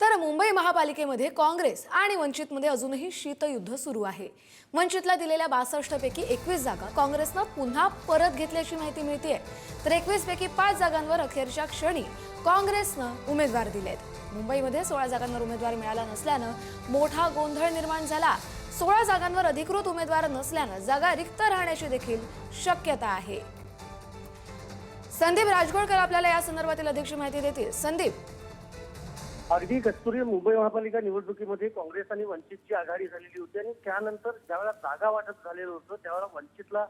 तर मुंबई महापालिकेमध्ये काँग्रेस आणि वंचितमध्ये अजूनही शीतयुद्ध सुरू आहे. वंचितला दिलेल्या बासष्टपैकी एकवीस जागा काँग्रेसनं पुन्हा परत घेतल्याची माहिती मिळते तर एकवीसपैकी पाच जागांवर अखेरच्या क्षणी काँग्रेसनं उमेदवार दिलेत. मुंबईमध्ये सोळा जागांवर उमेदवार मिळाला नसल्यानं मोठा गोंधळ निर्माण झाला. सोळा जागांवर अधिकृत उमेदवार नसल्यानं जागा रिक्त राहण्याची देखील शक्यता आहे. संदीप राजगोळकर आपल्याला या संदर्भातील अधिकची माहिती देतील. संदीप अगदी कस्तुरी मुंबई महापालिका निवडणुकीमध्ये काँग्रेस आणि वंचितची आघाडी झालेली होती आणि त्यानंतर ज्यावेळेला जागा वाटप झालेलं होतं त्यावेळेला वंचितला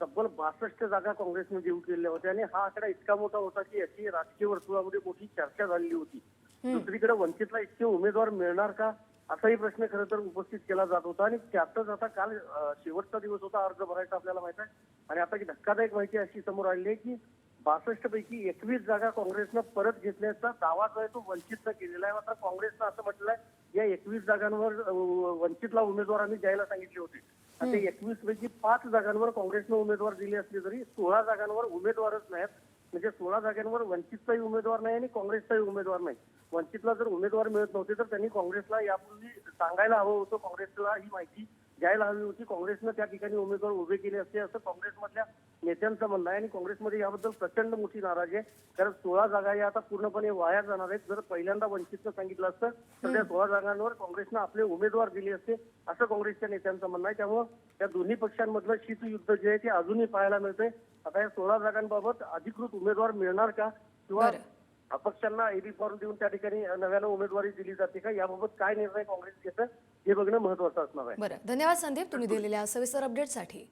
तब्बल बासष्ट जागा काँग्रेसने देऊ केलेल्या होत्या आणि हा आकडा इतका मोठा होता की याची राजकीय वर्तुळामध्ये मोठी चर्चा झालेली होती. दुसरीकडे वंचितला इतके उमेदवार मिळणार का? असाही प्रश्न खरं तर उपस्थित केला जात होता आणि त्यातच आता काल शेवटचा दिवस होता अर्ज भरायचा आपल्याला माहीत आहे. आणि आता की धक्कादायक माहिती अशी समोर आलेली आहे की बासष्ट पैकी एकवीस जागा काँग्रेसनं परत घेतल्याचा दावा जो आहे तो वंचितचा केलेला आहे. मात्र काँग्रेसनं असं म्हटलंय या एकवीस जागांवर वंचितला उमेदवार आम्ही द्यायला सांगितले होते. आता एकवीस पैकी पाच जागांवर काँग्रेसनं उमेदवार दिले असले तरी सोळा जागांवर उमेदवारच नाहीत. म्हणजे सोळा जागांवर वंचितचाही उमेदवार नाही आणि काँग्रेसचाही उमेदवार नाही. वंचितला जर उमेदवार मिळत नव्हते तर त्यांनी काँग्रेसला यापूर्वी सांगायला हवं होतं. काँग्रेसला ही माहिती द्यायला हवी होती. काँग्रेसनं त्या ठिकाणी उमेदवार उभे केले असते असं काँग्रेसमधल्या नेत्यांचं म्हणणं आहे. आणि काँग्रेसमध्ये याबद्दल प्रचंड मोठी नाराजी आहे. कारण सोळा जागा या आता पूर्णपणे वाया जाणार आहेत. जर पहिल्यांदा वंचितचं सांगितलं असतं तर त्या सोळा जागांवर काँग्रेसनं आपले उमेदवार दिले असते असं काँग्रेसच्या नेत्यांचं म्हणणं आहे. त्यामुळं या दोन्ही पक्षांमधलं शीतयुद्ध जे आहे ते अजूनही पाहायला मिळतंय. आता या सोळा जागांबाबत अधिकृत उमेदवार मिळणार का? किंवा. अपक्षांना एबी फॉर्म देऊन त्या ठिकाणी नव्यानं उमेदवारी दिली जाते का? याबाबत काय निर्णय काँग्रेस घेतं? हे बघणं महत्वाचं असणार आहे. बरं. धन्यवाद संदीप तुम्ही दिलेल्या सविस्तर अपडेटसाठी